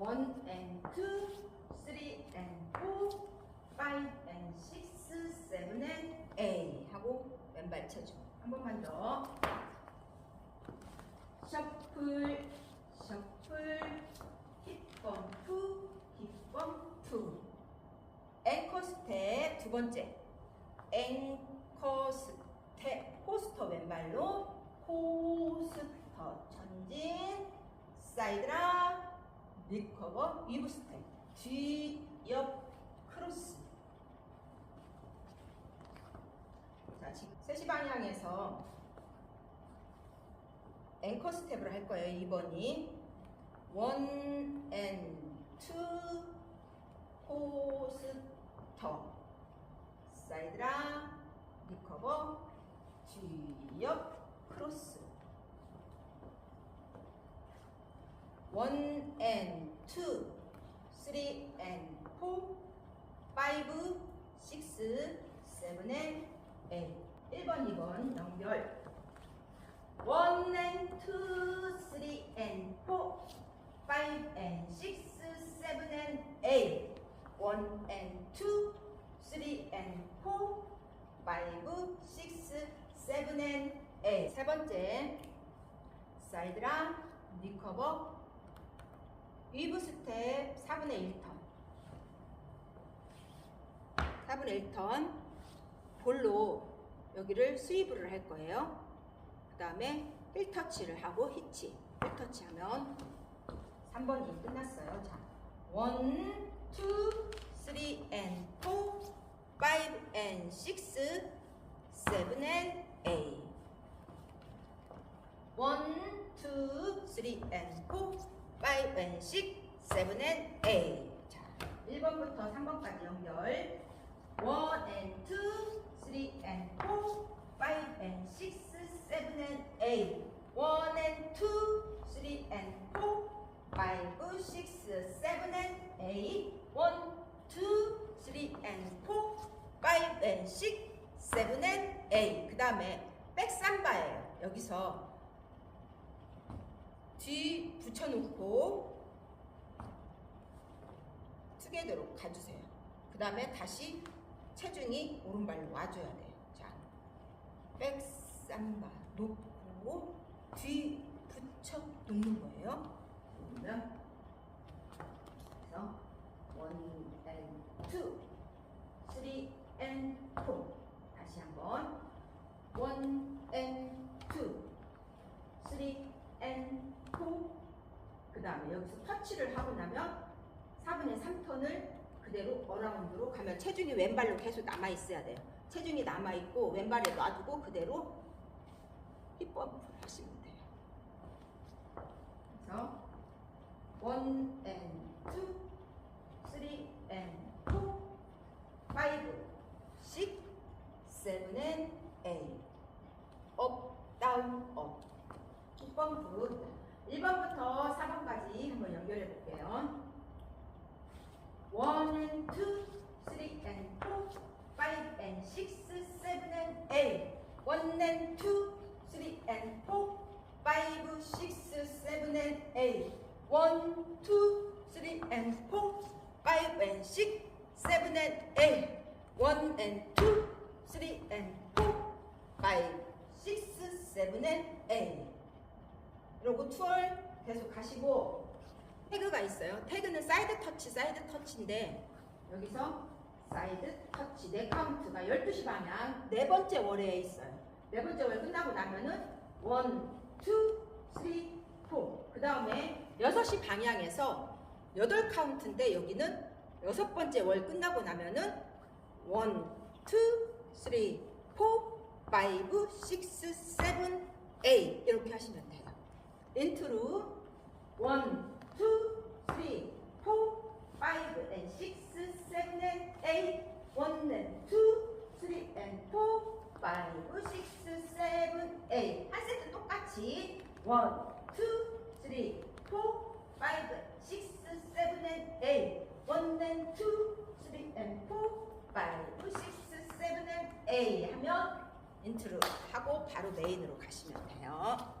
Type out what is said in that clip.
1 and 2, 3 and 4, 5 and 6, 7 and 8 하고 왼발 체중 한 번만 더. 셔플 셔플 힙범프 힙범프 앵커 스텝 두 번째. 앵커 스텝 포스터 왼발로 포스터 전진 사이드라 리커버 위브 스텝 뒤옆 크로스. 자 지금 3시 방향에서 앵커 스텝을 할 거예요 2번이. 1 and 2 포스터. 사이드라 리커버 뒤옆 크로스 1 and 2 3 and 4 5 6 7 and 8 1번 2번 연결 1 and 2 3 and 4 5 and 6 7 and 8 1 and 2 3 and 4 5 6 7 and 8세 번째 사이드랑 리커버 위브 스텝 4분의 1턴. 4분의 1턴 볼로 여기를 스위브를 할 거예요. 그 다음에 1터치를 하고 히치. 1터치 하면 3번 이 끝났어요. 자 1, 2, 3 and 4 5 and 6 7 and 8 1, 2, 3 and 4 5 and 6 7 and 8 자, 1번부터 3번까지 연결 1 and 2 3 and 4 5 and 6 7 and 8 1 and 2 3 and 4 5 6 7 and 8 1 2 3 and 4 5 and 6 7 and 8 그 다음에 백삼바예요 여기서 뒤 붙여놓고 투게더로 가주세요. 그 다음에 다시 체중이 오른발로 와줘야 돼요. 자, 백삼바 놓고 뒤 붙여 놓는 거예요. 그러면 그래서 원 and two, three and four 다시 한번 one and two, three and 4. 그 다음에 여기서 터치를 하고 나면 4분의 3턴을 그대로 어라운드로 가면 체중이 왼발로 계속 남아 있어야 돼요. 체중이 남아 있고 왼발에 놔두고 그대로 힙범프를 하시면 돼요. 그래서 1 and 2, 3 and 4, 5, 6, 7 and 8. 업, 다운, 업. 6번 붓 1번부터 4번까지 한번 연결해 볼게요. 1 and 2, 3 and 4, 5 and 6, 7 and 8. 1 and 2, 3 and 4, 5, 6, 7 and 8. 1, 2, 3 and 4, 5 and 6, 7 and 8. 1 and 2, 3 and 4, 5, 6, 7 and 8. 이러고 투얼 계속 가시고 태그가 있어요. 태그는 사이드 터치, 사이드 터치인데 여기서 사이드 터치 네 카운트가 12시 방향 네 번째 월에 있어요. 네 번째 월 끝나고 나면은 1, 2, 3, 4. 그 다음에 6시 방향에서 8 카운트인데 여기는 여섯 번째 월 끝나고 나면은 1, 2, 3, 4, 5, 6, 7, 8 이렇게 하시면 돼요. 인트로 1, 2, 3, 4, 5 and 6, 7 and 8 1 and 2, 3 and 4 5, 6, 7, 8 한 세트 똑같이. 1, 2, 3, 4, 5, 6, 7 and 8 1 and 2, 3 and 4 5, 6, 7 and 8 하면 인트로 하고 바로 메인으로 가시면 돼요.